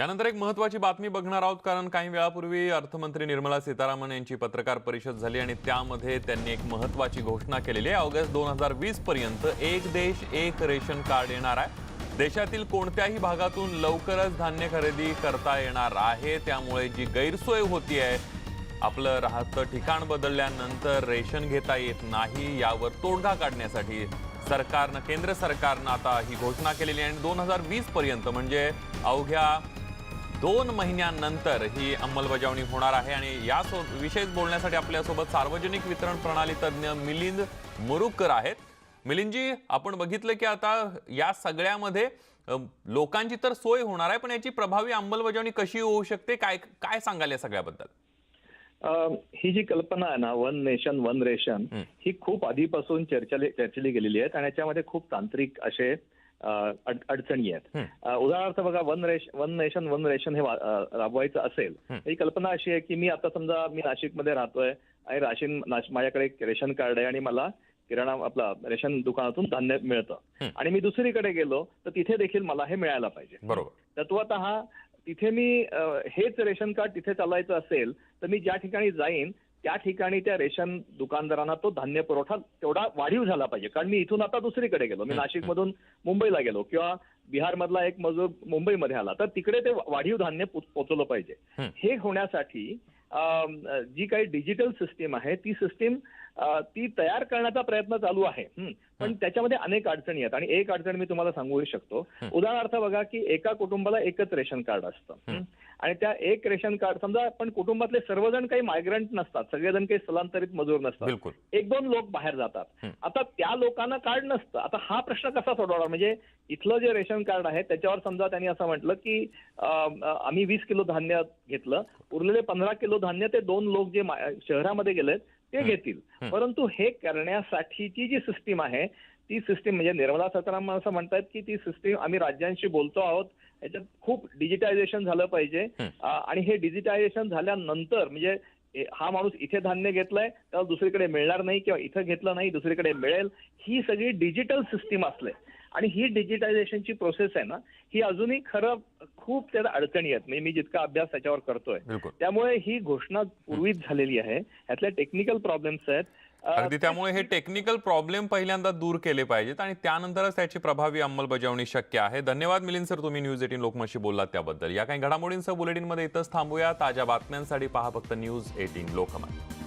यानंतर एक महत्वाची बातमी बघणार आहोत कारण काही वेळापूर्वी अर्थमंत्री निर्मला सीतारामन यांची पत्रकार परिषद झाली आणि त्यामध्ये त्यांनी एक महत्वाची घोषणा केलेली आहे. ऑगस्ट दोन हजार वीस पर्यंत एक देश एक रेशन कार्ड येणार आहे. देशातील कोणत्याही भागातून लवकरच धान्य खरेदी करता येणार आहे. त्यामुळे जी गैरसोय होती आहे आपलं राहतं ठिकाण बदलल्यानंतर रेशन घेता येत नाही यावर तोडगा काढण्यासाठी सरकारनं केंद्र सरकारनं आता ही घोषणा केलेली आहे. आणि दोन हजार वीस पर्यंत म्हणजे अवघ्या दोन महिन्यानंतर ही अंमलबजावणी होणार आहे आणि या सो विषयीच बोलण्यासाठी आपल्यासोबत सार्वजनिक वितरण प्रणाली तज्ज्ञ मिलिंद मुरुककर आहेत. मिलिंदजी आपण बघितलं की आता या सगळ्यामध्ये लोकांची तर सोय होणार आहे पण याची प्रभावी अंमलबजावणी कशी होऊ शकते? काय काय सांगाल या सगळ्याबद्दल? ही जी कल्पना आहे ना वन नेशन वन रेशन हं. खूप आधीपासून चर्चली चर्चली गेलेली आहेत आणि याच्यामध्ये खूप तांत्रिक असे अडचणी आहेत हं. उदाहरणार्थ बघा वन रेश वन नेशन वन रेशन हे राबवायचं असेल हं. कल्पना अशी आहे की मी आता समजा मी नाशिकमध्ये राहतोय आणि राशीन माझ्याकडे रेशन कार्ड आहे आणि मला किराणा आपला रेशन दुकानातून धान्य मिळतं. आणि मी दुसरीकडे गेलो तर तिथे देखील मला हे मिळायला पाहिजे बरोबर तत्वतः तिथे मी हेच रेशन कार्ड तिथे चालायचं असेल तर मी ज्या ठिकाणी जाईन त्या ठिकाणी त्या रेशन दुकानदारांना तो धान्य पुरवठा तेवढा वाढीव झाला पाहिजे. कारण मी इथून आता दुसरीकडे गेलो. मी नाशिकमधून मुंबईला गेलो किंवा बिहारमधला एक मजूर मुंबईमध्ये आला. तर तिकडे ते वाढीव धान्य पो- पोहोचवलं पाहिजे. हं. होण्यासाठी जी काही डिजिटल सिस्टीम आहे ती सिस्टीम ती तयार करण्याचा प्रयत्न चालू आहे. पण. त्याच्यामध्ये अनेक अडचणी आहेत. आणि एक अडचण मी तुम्हाला सांगू शकतो. उदाहरणार्थ बघा की एका कुटुंबाला एकच रेशन कार्ड असतं. आणि त्या एक रेशन कार्ड समजा पण कुटुंबातले सर्वजण काही मायग्रंट नसतात. सगळेजण काही स्थलांतरित मजूर नसतात. एक दोन लोक बाहेर जातात. आता त्या लोकांना कार्ड नसतं. आता हा प्रश्न कसा सोडवणार? म्हणजे इथलं जे रेशन कार्ड आहे त्याच्यावर समजा त्यांनी असं म्हटलं की आम्ही वीस किलो धान्य घेतलं. उरलेले पंधरा किलो धान्य ते दोन लोक जे शहरामध्ये गेलेत ते. घेतील. परंतु हे करण्यासाठीची जी सिस्टीम आहे ती सिस्टीम म्हणजे निर्मला सीतारामन असं म्हणतात की ती सिस्टीम आम्ही राज्यांशी बोलतो आहोत. याच्यात खूप डिजिटायझेशन झालं पाहिजे. आणि हे डिजिटायझेशन झाल्यानंतर म्हणजे हा माणूस इथे धान्य घेतलंय त्याला दुसरीकडे मिळणार नाही किंवा इथं घेतलं नाही दुसरीकडे मिळेल. ही सगळी डिजिटल सिस्टीम असले. आणि ही डिजिटायझेशनची प्रोसेस आहे ना ही अजूनही खरं खूप त्याला अडचणी आहेत. म्हणजे मी जितका अभ्यास त्याच्यावर करतोय त्यामुळे ही घोषणा पूर्वीच झालेली आहे. ह्यातल्या टेक्निकल प्रॉब्लेम्स आहेत. अगदी त्यामुळे हे टेक्निकल प्रॉब्लेम पहिल्यांदा दूर केले पाहिजेत आणि त्यानंतरच त्याची प्रभावी अंमलबजावणी शक्य आहे. धन्यवाद मिलिंद सर तुम्ही न्यूज एटीन लोकमतशी बोललात त्याबद्दल. या काही घडामोडींसह बुलेटिनमध्ये इथंच थांबूया. ताज्या बातम्यांसाठी पहा फक्त न्यूज एटीन लोकमत.